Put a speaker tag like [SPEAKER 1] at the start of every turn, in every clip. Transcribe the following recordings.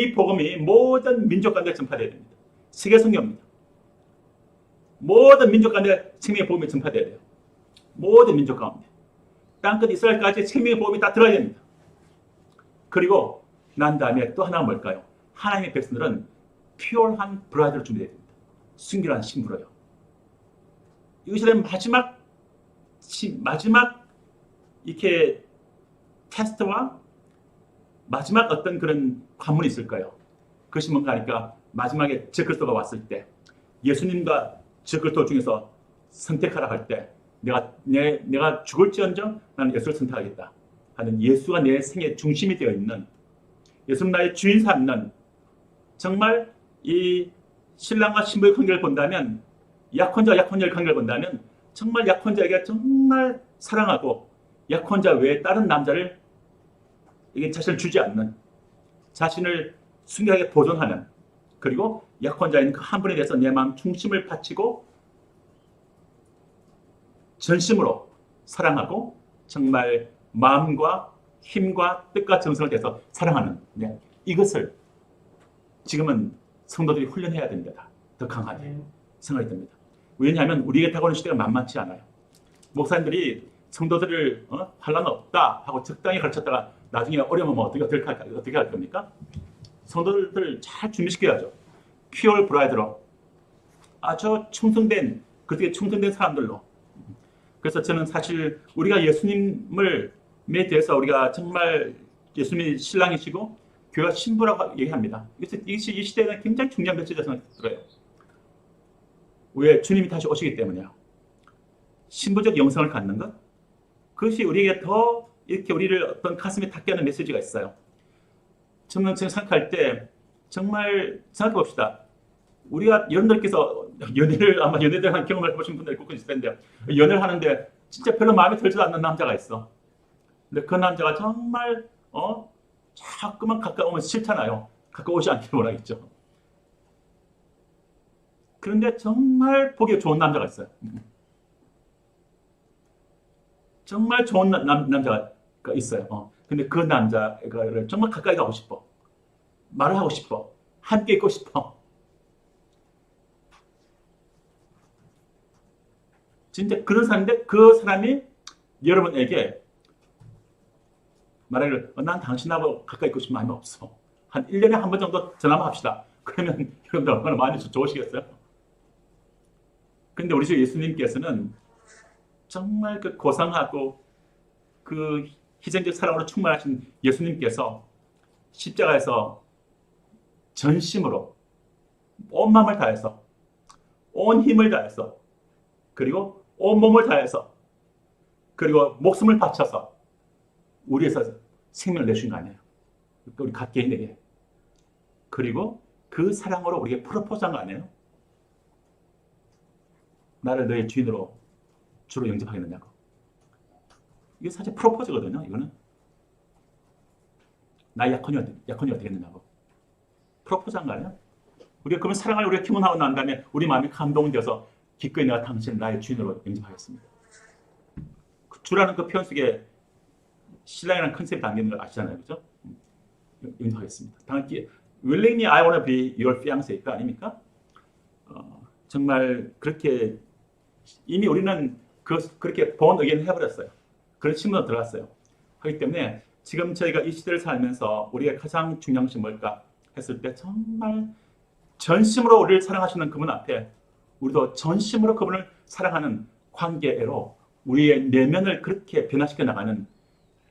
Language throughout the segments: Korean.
[SPEAKER 1] 이 복음이 모든 민족 가운데 전파되어야 됩니다. 세계 성경입니다. 모든 민족 가운데 생명의 복음이 전파되어야 돼요. 모든 민족 가운데. 땅끝 이스라엘까지 생명의 복음이 다 들어야 됩니다. 그리고 난 다음에 또 하나가 뭘까요? 하나님의 백성들은 피올한 브라이드를 준비해야 됩니다. 순결한 신부로요. 이것이 된 마지막 시- 마지막 이렇게 테스트와 마지막 어떤 그런 관문이 있을까요? 그것이 뭔가 하니까 마지막에 저그리스도가 왔을 때 예수님과 저그리스도 중에서 선택하라 할 때 내가 내, 내가 죽을지언정 나는 예수를 선택하겠다 하는 예수가 내 생의 중심이 되어 있는 예수는 나의 주인 삼는 정말 이 신랑과 신부의 관계를 본다면 약혼자 약혼자의 관계를 본다면 정말 약혼자에게 정말 사랑하고 약혼자 외에 다른 남자를 이게 자신을 주지 않는 자신을 순결하게 보존하는 그리고 약혼자인 그 한 분에 대해서 내 마음 중심을 바치고 전심으로 사랑하고 정말 마음과 힘과 뜻과 정성을 대해서 사랑하는 네. 이것을 지금은 성도들이 훈련해야 됩니다. 더 강하게 생각이 듭니다. 왜냐하면 우리에게 다가오는 시대가 만만치 않아요. 목사님들이 성도들을 어? 환란 없다 하고 적당히 가르쳤다가 나중에 어려우면 어떻게 어떻게 할, 어떻게 할 겁니까? 성도들을 잘 준비시켜야죠. 퓨얼 브라이드로 아주 충성된 그렇게 충성된 사람들로. 그래서 저는 사실 우리가 예수님을 에 대해서 우리가 정말 예수님이 신랑이시고 교회가 신부라고 얘기합니다. 이것이 이 시대에는 굉장히 중요한 메시지가 생각이 들어요. 왜 주님이 다시 오시기 때문이에요. 신부적 영성을 갖는 것 그것이 우리에게 더 이렇게 우리를 어떤 가슴에 닿게 하는 메시지가 있어요. 지금 생각할 때 정말 생각해 봅시다. 우리가 여러분들께서 연애를 아마 연애를 한 경험을 해보신 분들이 꼭 있을 텐데 연애를 하는데 진짜 별로 마음에 들지도 않는 남자가 있어. 근데 그 남자가 정말 어 자꾸만 가까우면 싫잖아요. 가까우지 않기를 원하겠죠. 그런데 정말 보기 좋은 남자가 있어요. 정말 좋은 남, 남, 남자가 있어요. 어. 근데 그 남자를 정말 가까이 가고 싶어. 말을 하고 싶어. 함께 있고 싶어. 진짜 그런 사람인데 그 사람이 여러분에게 말하기를 어, 난 당신하고 가까이 있고 싶은 마음이 없어. 한 1년에 한 번 정도 전화만 합시다. 그러면 여러분들 얼마나 많이 좋으시겠어요? 근데 우리 주 예수님께서는 정말 그 고상하고 그 희생적 사랑으로 충만하신 예수님께서 십자가에서 전심으로 온 마음을 다해서 온 힘을 다해서 그리고 온 몸을 다해서 그리고 목숨을 바쳐서 우리에서 생명을 내주신 거 아니에요. 우리 각 개인에게. 그리고 그 사랑으로 우리에게 프로포즈한 거 아니에요? 나를 너의 주인으로 주로 영접하겠느냐고. 이게 사실 프로포즈거든요. 이거는 나의 약혼이, 약혼이 어떻게 됐느냐고. 프로포즈한 거 아니야? 우리가 그러면 사랑을 우리가 기문하고 난 다음에 우리 마음이 감동되어서 기꺼이 내가 당신을 나의 주인으로 영접하겠습니다. 그 주라는 그 표현 속에 신랑이라는 컨셉이 담기는 걸 아시잖아요. 그죠? 음, 영접하겠습니다. 당연히 willingly I want to be your fiance가 아닙니까? 어, 정말 그렇게 이미 우리는 그, 그렇게 본 의견을 해버렸어요. 그런 신문으로 들어갔어요. 하기 때문에 지금 저희가 이 시대를 살면서 우리가 가장 중요한 것이 뭘까 했을 때 정말 전심으로 우리를 사랑하시는 그분 앞에 우리도 전심으로 그분을 사랑하는 관계로 우리의 내면을 그렇게 변화시켜 나가는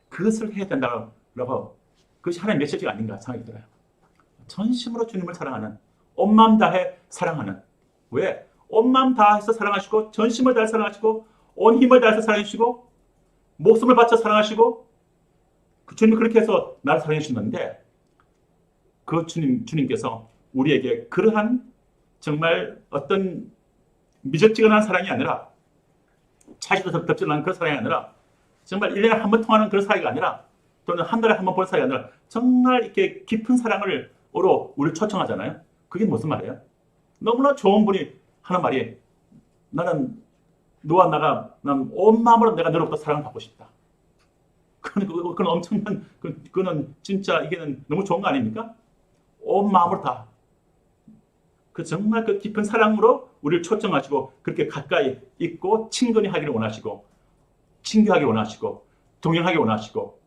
[SPEAKER 1] 그것을 해야 된다고 그것이 하나의 메시지가 아닌가 생각이 들어요. 전심으로 주님을 사랑하는 온 마음 다해 사랑하는 왜? 온 마음 다해서 사랑하시고 전심을 다해 사랑하시고 온 힘을 다해서 사랑하시고 목숨을 바쳐 사랑하시고 그 주님이 그렇게 해서 나를 사랑해 주셨는데 그 주님 주님께서 우리에게 그러한 정말 어떤 미적지근한 사랑이 아니라 차시도 덥덥지 않은 그런 사랑이 아니라 정말 1년에 한 번 통하는 그런 사이가 아니라 또는 한 달에 한번본 사이가 아니라 정말 이렇게 깊은 사랑을 으로 우리를 초청하잖아요. 그게 무슨 말이에요? 너무나 좋은 분이 하는 말이 나는 너와 나가 난 온 마음으로 내가 너로부터 사랑을 받고 싶다. 그건, 그건 엄청난 그, 그거는 진짜 이게는 너무 좋은 거 아닙니까? 온 마음으로 다. 그 정말 그 깊은 사랑으로 우리를 초청하시고 그렇게 가까이 있고 친근히 하기를 원하시고 친교하기 원하시고 동행하기 원하시고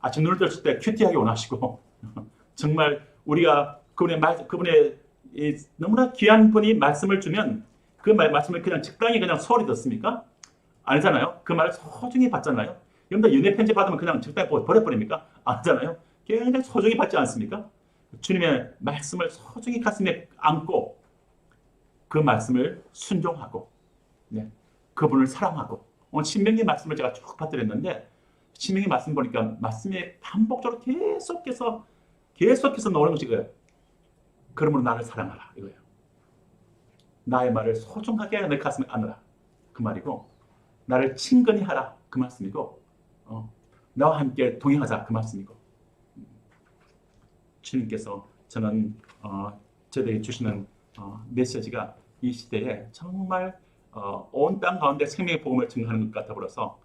[SPEAKER 1] 아침 눈을 떴을 때 큐티하기 원하시고 정말 우리가 그분의 말 그분의 이 너무나 귀한 분이 말씀을 주면 그 말, 말씀을 그냥 적당히 그냥 소리 듣습니까? 아니잖아요. 그 말을 소중히 받잖아요. 여러분들 연애 편지 받으면 그냥 적당히 버- 버려버립니까? 아니잖아요. 굉장히 소중히 받지 않습니까? 주님의 말씀을 소중히 가슴에 안고 그 말씀을 순종하고 네, 그분을 사랑하고 오늘 신명기 말씀을 제가 쭉 받드렸는데 신명기 말씀 보니까 말씀이 반복적으로 계속해서 계속해서 나오는 것이 이거예요. 그러므로 나를 사랑하라 이거예요. 나의 말을 소중하게 내 가슴에 안으라. 그 말이고 나를 친근히 하라. 그 말씀이고 어, 나와 함께 동행하자. 그 말씀이고. 주님께서 저는 어, 저에게 주시는 어, 메시지가 이 시대에 정말 어, 온땅 가운데 생명의 복음을 증거하는 것 같아 보여서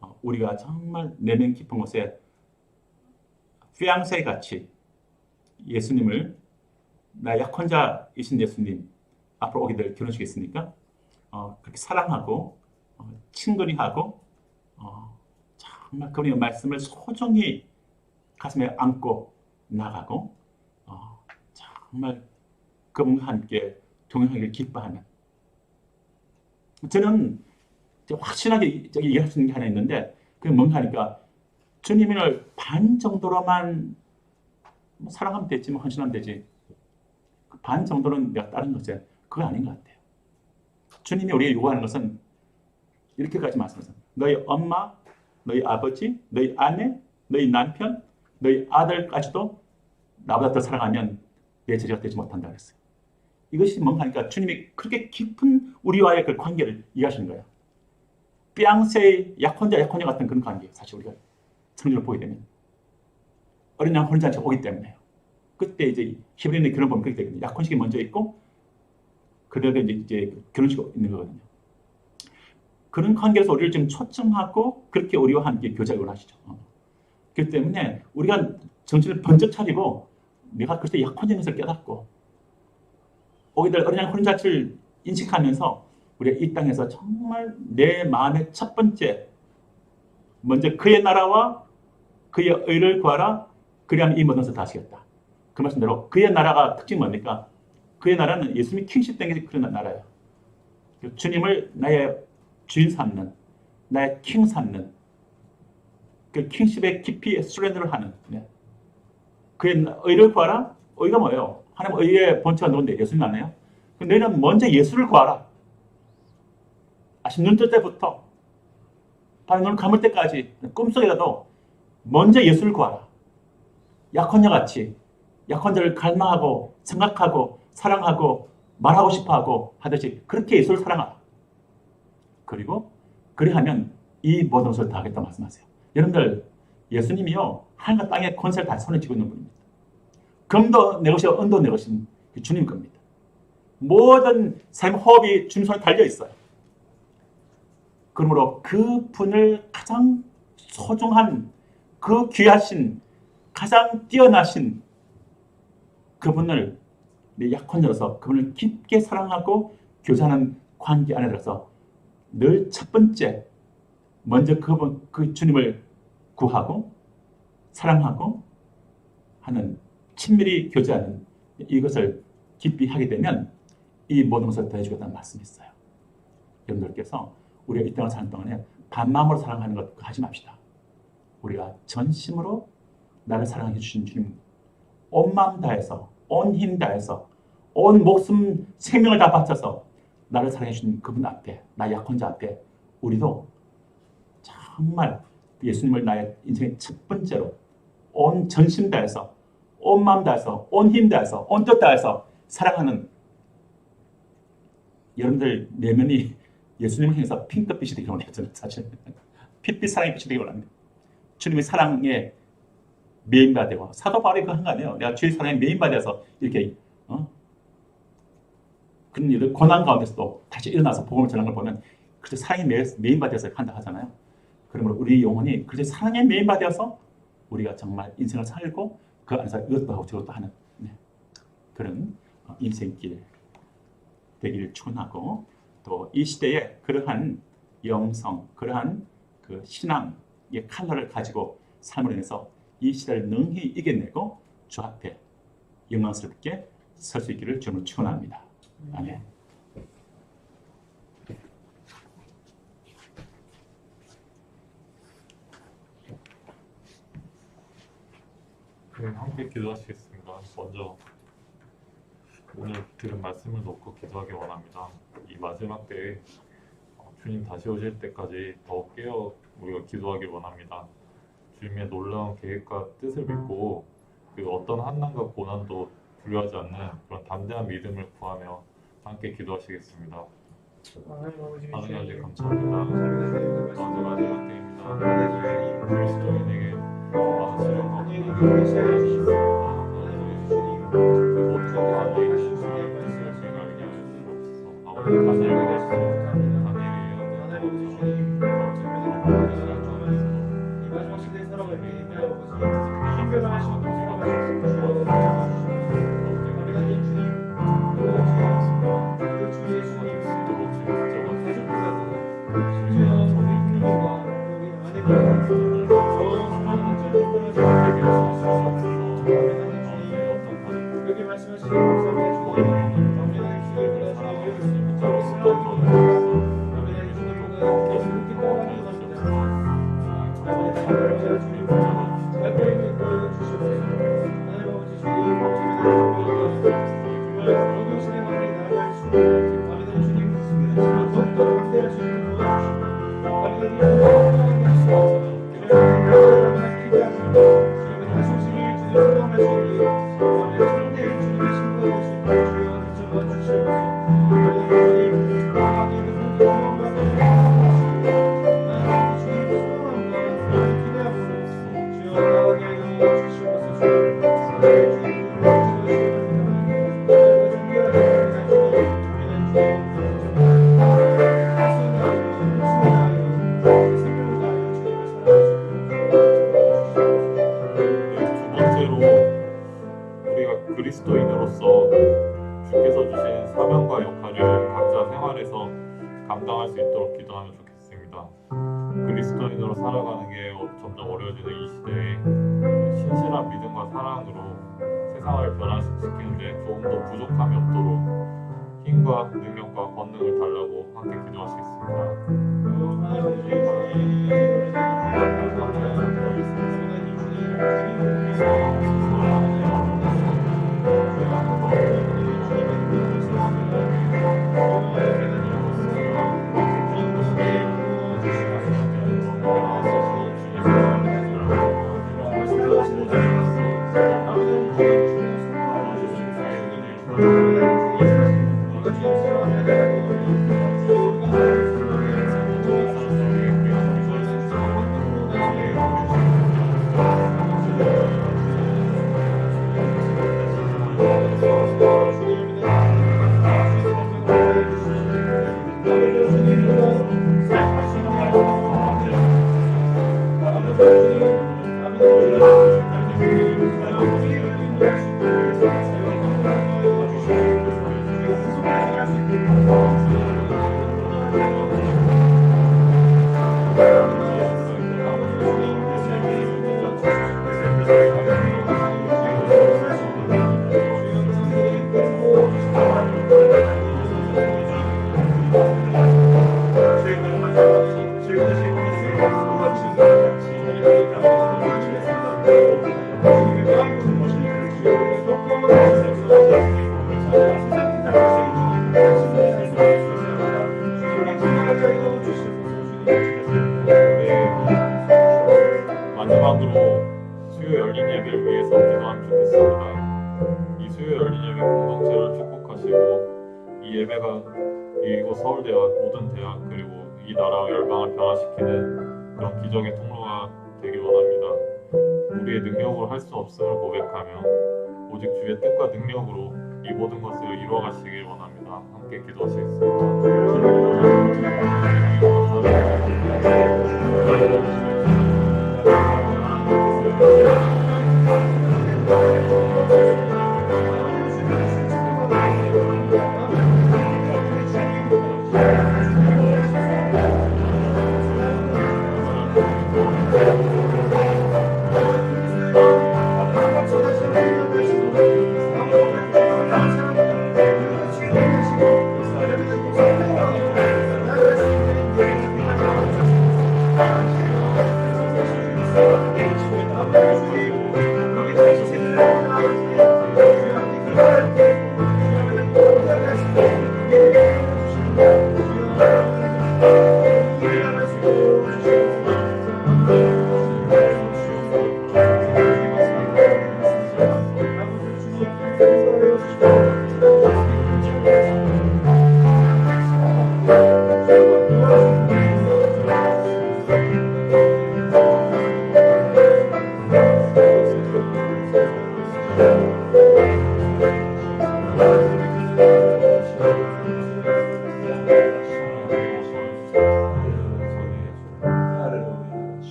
[SPEAKER 1] 어, 우리가 정말 내면 깊은 곳에 피앙세 같이 예수님을 나 약혼자이신 예수님 앞으로 오게 될 결혼식이 있으니까 어, 그렇게 사랑하고 어, 친근히 하고 어, 정말 그분의 말씀을 소중히 가슴에 안고 나가고 어, 정말 그분과 함께 동행하기를 기뻐하는. 저는 저기 얘기할 수 있는 게 하나 있는데 그게 뭔가 하니까 주님을 반 정도로만 뭐 사랑하면 되지 뭐 헌신하면 되지 그반 정도는 내가 다른 것이 그거 아닌 것 같아요 주님이 우리에게 요구하는 것은 이렇게까지 말씀하세요 너희 엄마 너희 아버지 너희 아내 너희 남편 너희 아들까지도 나보다 더 사랑하면 내 제자가 되지 못한다 그랬어요. 이것이 뭔가 하니까 주님이 그렇게 깊은 우리와의 그 관계를 이해하시는 거예요. 삐앙세의 약혼자 약혼자 같은 그런 관계 사실 우리가 성경을 보게 되면 어린 양 혼자한테 오기 때문에요. 그때 이제 히브리인의 결혼 보면 되거든요. 약혼식이 먼저 있고 그다음에 이제, 이제 결혼식이 있는 거거든요. 그런 관계에서 우리를 지금 초청하고 그렇게 우리와 함께 교제를 원하시죠. 어. 그렇기 때문에 우리가 정신을 번쩍 차리고 내가 그때 것을 깨닫고 오히려 어린 양 혼자를 인식하면서 우리가 이 땅에서 정말 내 마음의 첫 번째 먼저 그의 나라와 그의 의를 구하라 그리하면 이 모든 것을 다 하시겠다. 그 말씀대로 그의 나라가 특징이 뭡니까? 그의 나라는 예수님이 킹십 된게 그런 나라예요. 주님을 나의 주인 삼는 나의 킹 삼는 그 킹십에 깊이 수련을 하는 네. 그의 의를 구하라 의가 뭐예요? 하나님 의의 본체가 누군데 예수님 아니에요? 너희는 먼저 예수를 구하라 아침 눈뜰 때부터 밤에 눈을 감을 때까지 꿈속이라도 먼저 예수를 구하라 약혼자 같이 약혼자를 갈망하고 생각하고 사랑하고 말하고 싶어하고 하듯이 그렇게 예수를 사랑하라 그리고 그리하면 이 모든 것을 다 하겠다 말씀하세요 여러분들 예수님이요 하늘과 땅의 권세를 다 손에 쥐고 있는 분입니다. 금도 내 것이요 은도 내 것인 주님 겁니다. 모든 삶 호흡이 주님 손에 달려 있어요. 그러므로 그 분을 가장 소중한 그 귀하신 가장 뛰어나신 그분을 내 약혼자로서 그분을 깊게 사랑하고 교제하는 관계 안에 들어서 늘 첫 번째 먼저 그분 그 주님을 구하고 사랑하고 하는 친밀히 교제하는 이것을 깊이 하게 되면 이 모든 것을 더해주겠다는 말씀이 있어요. 여러분들께서 우리가 이 땅을 사는 동안에 반마음으로 사랑하는 것 하지 맙시다. 우리가 전심으로 나를 사랑해 주신 주님 온 마음 다해서 온 힘 다해서 온 목숨 생명을 다 바쳐서 나를 사랑해 주신 그분 앞에 나 약혼자 앞에 우리도 정말 예수님을 나의 인생의 첫 번째로 온 전심 다해서 온 마음 다해서 온 힘 다해서 온 뜻 다해서 사랑하는 여러분들 내면이 예수님을 향해서 핑크빛이 되기 원해요 저는 사실. 핏빛 사랑의 빛이 되기 원합니다. 주님의 사랑에 메인바 되고 사도 바울이 그거 한거 아니에요 내가 주의 사랑에 메인바되어서 이렇게 어? 그런 일을 고난 가운데서도 다시 일어나서 복음을 전하는 걸 보면 그렇게 사랑에 메인바되어서 한다 하잖아요 그러므로 우리 영혼이 그렇게 사랑에 메인바 되어서 우리가 정말 인생을 살고 그 안에서 이것도 하고 저것도 하는 네. 그런 어, 인생길 되기를 축원하고 또 이 시대에 그러한 영성, 그러한 그 신앙의 칼날을 가지고 삶을 행해서 이 시대를 능히 이겨내고 주 앞에 영광스럽게 설 수 있기를 주님을 축원합니다. 아멘.
[SPEAKER 2] 네, 함께 기도하시겠습니다. 먼저 오늘 들은 말씀을 놓고 기도하기 원합니다. 이 마지막 때에 어, 주님 다시 오실 때까지 더 깨어 우리가 기도하기 원합니다. 주님의 놀라운 계획과 뜻을 믿고 그 어떤 환난과 고난도 두려워하지 않는 그런 담대한 믿음을 구하며 함께 기도하시겠습니다. 하나님 아버지 감사합니다. 아버지 마지막 때입니다. 그리스도인에게 많은 시련과 고난을 주셨습니다. 그 모든 것과 너희 하나님의 뜻을 제가 알게 하여 주옵소서. 아버지 다니엘에게 하시고 다니엘이
[SPEAKER 3] 여기
[SPEAKER 2] 그리스도인으로서 주께서 주신 사명과 역할을 각자 생활에서 감당할 수 있도록 기도하면 좋겠습니다. 그리스도인으로 살아가는 게 어- 점점 어려워지는 이 시대에 신실한 믿음과 사랑으로 세상을 변화시키는데 조금 더 부족함이 없도록 힘과 능력과 권능을 달라고 함께 기도하시겠습니다. 서울대학 모든 대학 그리고 이 나라 열방을 변화시키는 그런 기적의 통로가 되길 원합니다. 우리의 능력으로 할 수 없음을 고백하며 오직 주의 뜻과 능력으로 이 모든 것을 이루어 가시길 원합니다. 함께 기도하시겠습니다.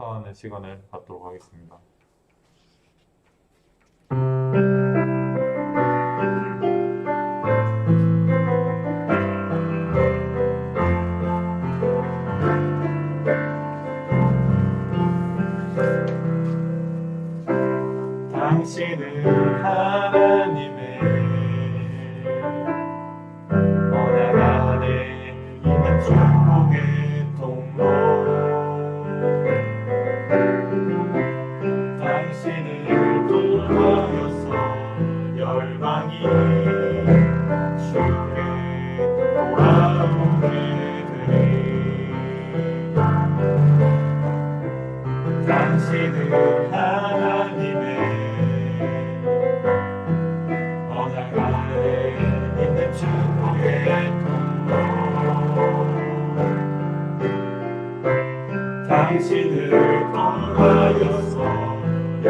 [SPEAKER 2] 축복하는 시간을 갖도록 하겠습니다.
[SPEAKER 4] 당신은 하나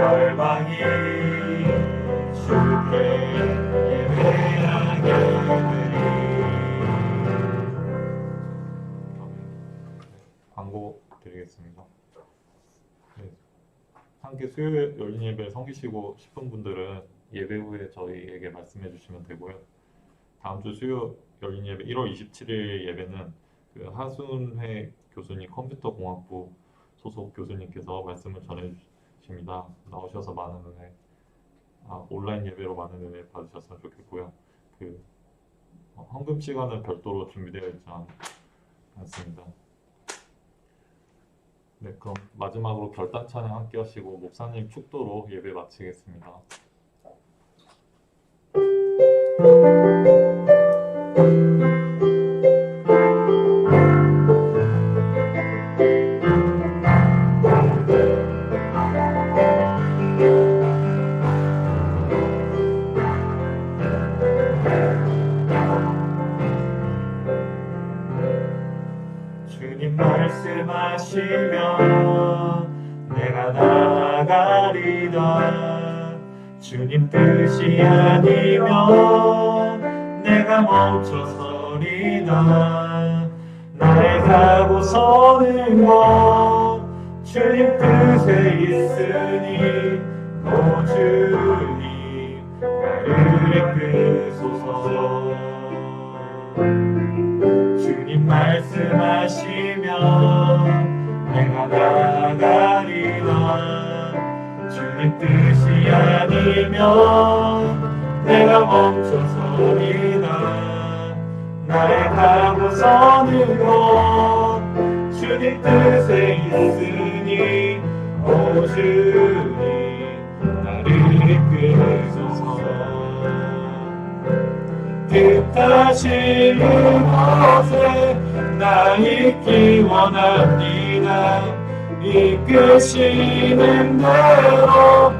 [SPEAKER 4] 열방이 주께 예배하게 되리
[SPEAKER 2] 광고 드리겠습니다. 네. 함께 수요 열린 예배를 섬기시고 싶은 분들은 예배 후에 저희에게 말씀해 주시면 되고요. 다음 주 수요 열린 예배 1월 27일 예배는 그 하순회 교수님 컴퓨터 공학부 소속 교수님께서 말씀을 전해 주 십니다. 나오셔서 많은 은혜, 아, 온라인 예배로 많은 은혜 받으셨으면 좋겠고요. 그 어, 헌금 시간은 별도로 준비되어 있지 않, 않습니다. 네, 그럼 마지막으로 결단 찬양 함께 하시고 목사님 축도로 예배 마치겠습니다.
[SPEAKER 4] 아니면 내가 멈춰서리다 나의 가고 서는 곳 주님 뜻에 있으니 오 주님 나를 이끄소서. 주님 말씀하시면 내가 나아가리라. 주님 뜻이 아니면 내가 멈춰서리라 나의 가고 서는 곳 주님 뜻에 있으니 오 주님 나를 이끌소서. 뜻하시는 곳에 나 있기 원합니다. 이끄시는 대로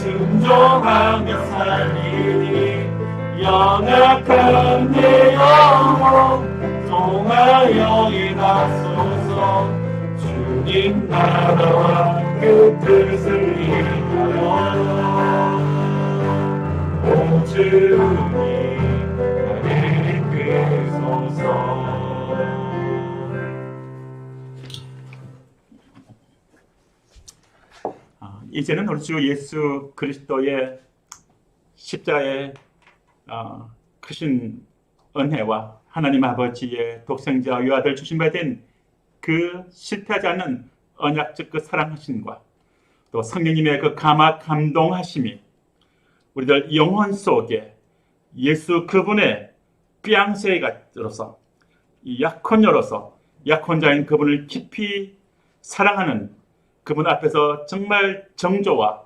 [SPEAKER 4] 순종하며 살리니 연약한 내 영혼 통하여 일하소서. 주님 나라와 그 뜻을 위하여 오 주님
[SPEAKER 1] 이제는 우리 주 예수 그리스도의 십자의 어, 크신 은혜와 하나님 아버지의 독생자 유아들 주신 바 된 그 실패하지 않는 언약적 그 사랑하심과 또 성령님의 그 감화 감동하심이 우리들 영혼 속에 예수 그분의 삐앙새가로서 이 약혼녀로서 약혼자인 그분을 깊이 사랑하는 그분 앞에서 정말 정조와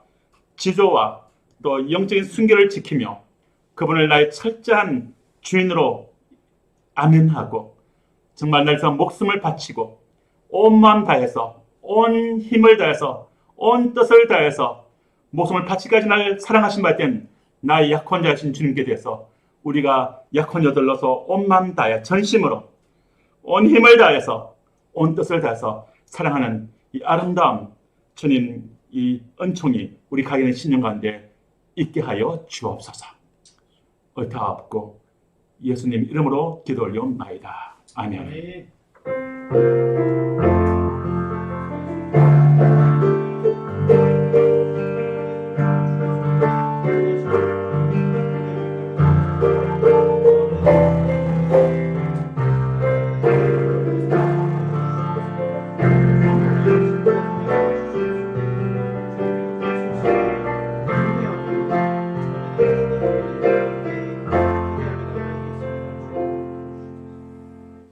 [SPEAKER 1] 지조와 또 영적인 순결을 지키며 그분을 나의 철저한 주인으로 아멘하고 정말 날서 목숨을 바치고 온 마음 다해서 온 힘을 다해서 온 뜻을 다해서 목숨을 바치까지 날 사랑하신 바된 나의 약혼자이신 주님께 대해서 우리가 약혼 여들로서 온 마음 다해 전심으로 온 힘을 다해서 온 뜻을 다해서 사랑하는 이 아름다움 주님 이 은총이 우리 가게된 신령 가운데 있게 하여 주옵소서. 의타없고 예수님 이름으로 기도 올리옵나이다. 아멘.
[SPEAKER 4] 아멘.